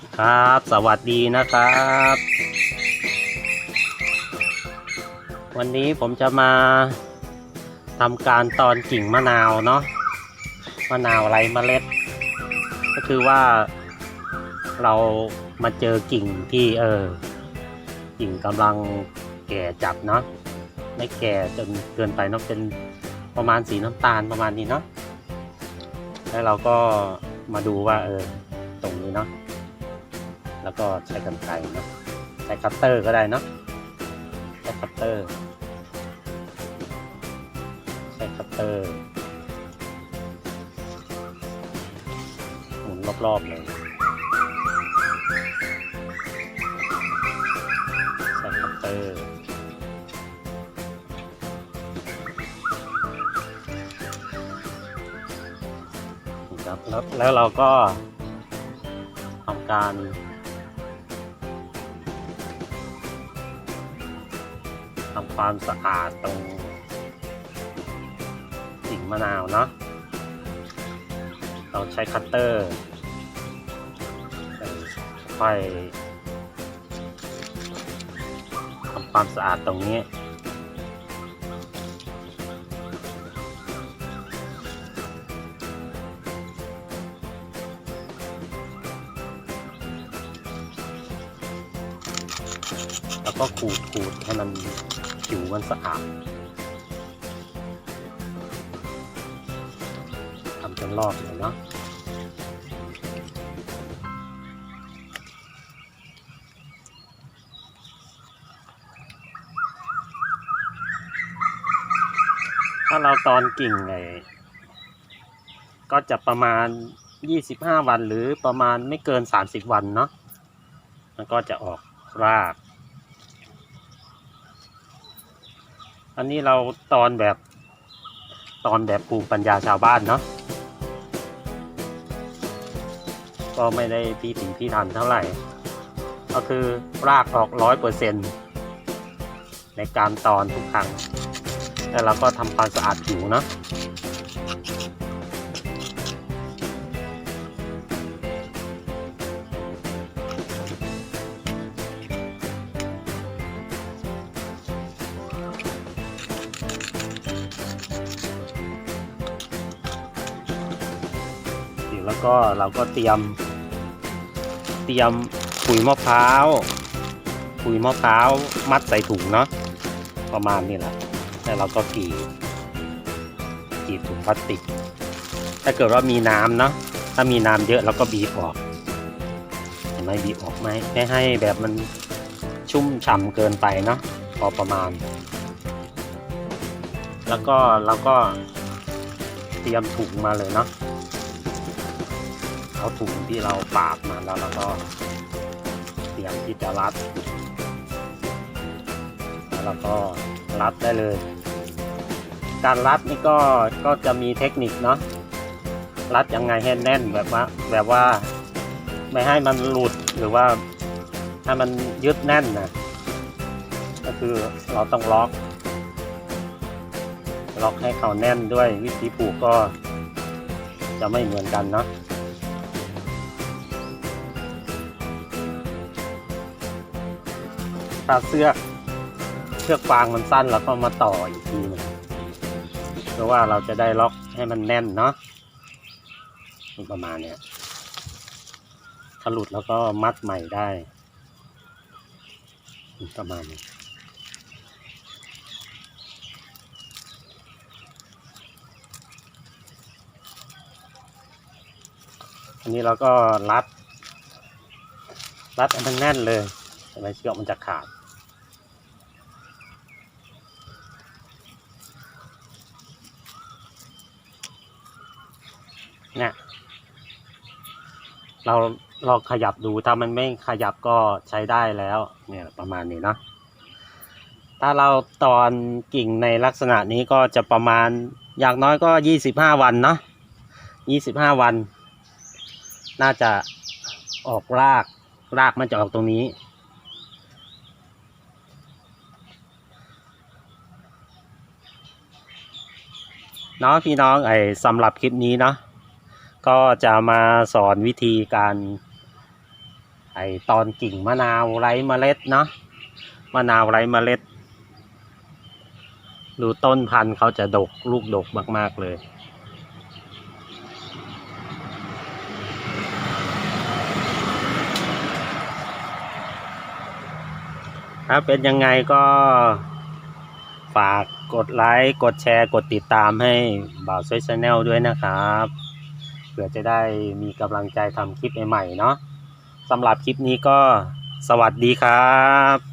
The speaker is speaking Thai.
ครับ สวัสดีนะครับ วันนี้ผมจะมาทำการตอนกิ่งมะนาวเนาะมะนาวไรเมล็ด ก็คือว่าเรามาเจอกิ่งที่เออ กิ่งกำลังแก่จัดเนาะไม่แก่จนเกินไปเนาะเป็นประมาณสีน้ำตาลประมาณนี้เนาะแล้วเราก็มาดูว่าเออตรงนี้เนาะ แล้วก็ใช้กันไกรเนาะใช้คัตเตอร์ก็ได้เนาะใช้คัตเตอร์ ใช้คัตเตอร์หมุนรอบๆเลยใช้คัตเตอร์ครับแล้วแล้วเราก็ทำการ ทำความสะอาดตรงกิ่งมะนาวเนาะเราใช้คัตเตอร์ค่อยทำความสะอาดตรงนี้ แล้วก็ขูดขูดให้มันผิวมันสะอาดทำเป็นรอบเลยเนาะถ้าเราตอนกิ่งไงก็จะประมาณ 25 วันหรือประมาณไม่เกิน 30 วันเนาะมันก็จะออก ราก อันนี้เราตอนแบบตอนแบบภูมิปัญญาชาวบ้านเนาะก็ไม่ได้พิถีพิถันเท่าไหร่ ก็คือรากออกร้อยเปอร์เซ็นในการตอนทุกครั้ง แล้วเราก็ทำความสะอาดผิวเนาะ แล้วก็เราก็เตรียม เตรียมปุ๋ยมะพร้าวปุ๋ยมะพร้าวมัดใส่ถุงเนาะประมาณนี้แหละแล้วเราก็กรีดกรีดถุงพลาสติก ถ้าเกิดว่ามีน้ำเนาะถ้ามีน้ำเยอะเราก็บีบออกเห็นไหมบีบออกไหมไม่ให้แบบมันชุ่มฉ่ำเกินไปเนาะพอประมาณ แล้วก็เราก็เตรียมถุงมาเลยเนาะ เอาถุงที่เราปาดมาแล้วเราก็เตรียมที่จะรัด แล้วเราก็รัดได้เลย การรัดนี่ก็ก็จะมีเทคนิคเนาะรัดยังไงให้แน่นแบบว่าแบบว่าไม่ให้มันหลุดหรือว่าให้มันยึดแน่นนะก็คือเราต้องล็อก ล็อกให้เขาแน่นด้วยวิธีผูกก็จะไม่เหมือนกันเนาะ ถ้าเสื้อเชือกฟางมันสั้นแล้วก็มาต่ออีกทีหนึงเพราะว่าเราจะได้ล็อกให้มันแน่นเนาะประมาณเนี้ยถ้าหลุดแล้วก็มัดใหม่ได้ ประมาณนี้อันนี้เราก็รัด รัดให้มันแน่นเลยใช่ไมเชือกมันจะขาด เนี่ย เราลองขยับดูถ้ามันไม่ขยับก็ใช้ได้แล้ว เนี่ยประมาณนี้เนาะถ้าเราตอนกิ่งในลักษณะนี้ก็จะประมาณอย่างน้อยก็ยี่สิบห้าวันเนาะยี่สิบห้าวัน น่าจะออกรากรากมันจะออกตรงนี้ เนาะพี่น้องไอ้สำหรับคลิปนี้เนาะ ก็จะมาสอนวิธีการไอตอนกิ่งมะนาวไร้เมล็ดเนาะมะนาวไร้เมล็ด ดูต้นพันธุ์เขาจะดกลูกดกมาก ๆ เลย ถ้าเป็นยังไงก็ฝากกดไลค์ กดแชร์ กดติดตามให้บ่าวซวยชาแนลด้วยนะครับ เพื่อจะได้มีกำลังใจทำคลิปใหม่ๆเนาะสำหรับคลิปนี้ก็สวัสดีครับ